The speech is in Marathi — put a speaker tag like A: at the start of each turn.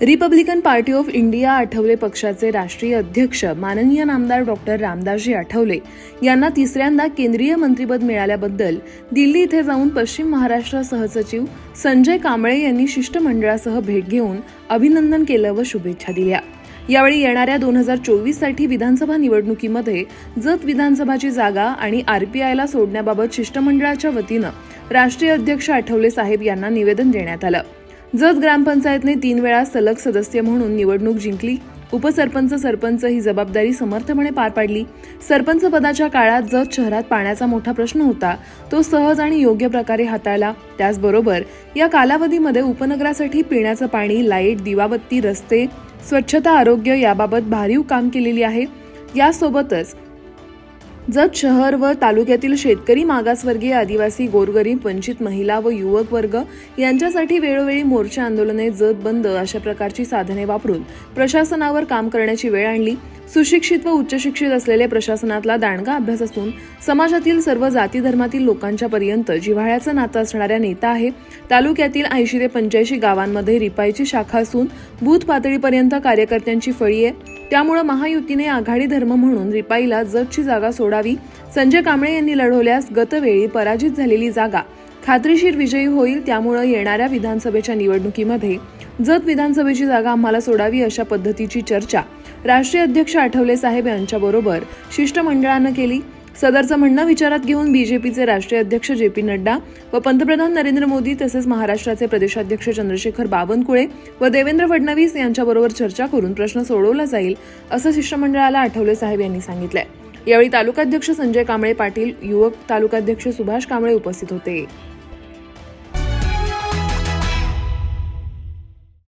A: Republican Party of India Athawale पक्षाचे राष्ट्रीय अध्यक्ष माननीय नामदार डॉक्टर रामदासजी आठवले यांना तिसऱ्यांदा केंद्रीय मंत्रीपद मिळाल्याबद्दल दिल्ली इथे जाऊन पश्चिम महाराष्ट्र सहसचिव संजय कांबळे यांनी शिष्टमंडळासह भेट घेऊन अभिनंदन केलं व शुभेच्छा दिल्या. यावेळी येणाऱ्या दोन हजार चोवीससाठी विधानसभा निवडणुकीमध्ये जत विधानसभाची जागा आणि आरपीआयला सोडण्याबाबत शिष्टमंडळाच्या वतीनं राष्ट्रीय अध्यक्ष आठवले साहेब यांना निवेदन देण्यात आलं. जत ग्रामपंचायतने तीन वेळा सलग सदस्य म्हणून निवडणूक जिंकली. उपसरपंच सरपंच ही जबाबदारी समर्थपणे पार पाडली. सरपंच पदाच्या काळात जत शहरात पाण्याचा मोठा प्रश्न होता. तो सहज आणि योग्य प्रकारे हाताळला. त्याचबरोबर या कालावधीमध्ये उपनगरासाठी पिण्याचं पाणी लाइट दिवाबत्ती रस्ते स्वच्छता आरोग्य याबाबत भारीव काम केलेली आहे. यासोबतच जत शहर व तालुक्यातील शेतकरी मागासवर्गीय आदिवासी गोरगरीब वंचित महिला व युवक वर्ग यांच्यासाठी वेळोवेळी मोर्चा आंदोलने जत बंद अशा प्रकारची साधने वापरून प्रशासनावर काम करण्याची वेळ आणली. सुशिक्षित व उच्च शिक्षित असलेले प्रशासनातला दांडगा अभ्यास असून समाजातील सर्व जाती धर्मातील लोकांच्या पर्यंत जिव्हाळ्याचं नातं असणाऱ्या नेता आहे. तालुक्यातील ऐंशी ते पंच्याऐंशी गावांमध्ये रिपाईची शाखा असून बूथ पातळीपर्यंत कार्यकर्त्यांची फळी आहे. त्यामुळे महायुतीने आघाडी धर्म म्हणून रिपाईला जतची जागा सोडावी संजय कांबळे यांनी लढवल्यास गतवेळी पराजित झालेली जागा खात्रीशीर विजयी होईल त्यामुळे येणाऱ्या विधानसभेच्या निवडणुकीमध्ये जत विधानसभेची जागा आम्हाला सोडावी अशा पद्धतीची चर्चा राष्ट्रीय अध्यक्ष आठवले साहेब यांच्याबरोबर शिष्टमंडळानं केली. सदरचं म्हणणं विचारात घेऊन बीजेपीचे राष्ट्रीय अध्यक्ष जे पी नड्डा व पंतप्रधान नरेंद्र मोदी तसेच महाराष्ट्राचे प्रदेशाध्यक्ष चंद्रशेखर बावनकुळे व देवेंद्र फडणवीस यांच्याबरोबर चर्चा करून प्रश्न सोडवला जाईल असं शिष्टमंडळाला आठवले साहेब यांनी सांगितलंय. यावेळी तालुकाध्यक्ष संजय कांबळे पाटील युवक तालुकाध्यक्ष सुभाष कांबळे उपस्थित होते.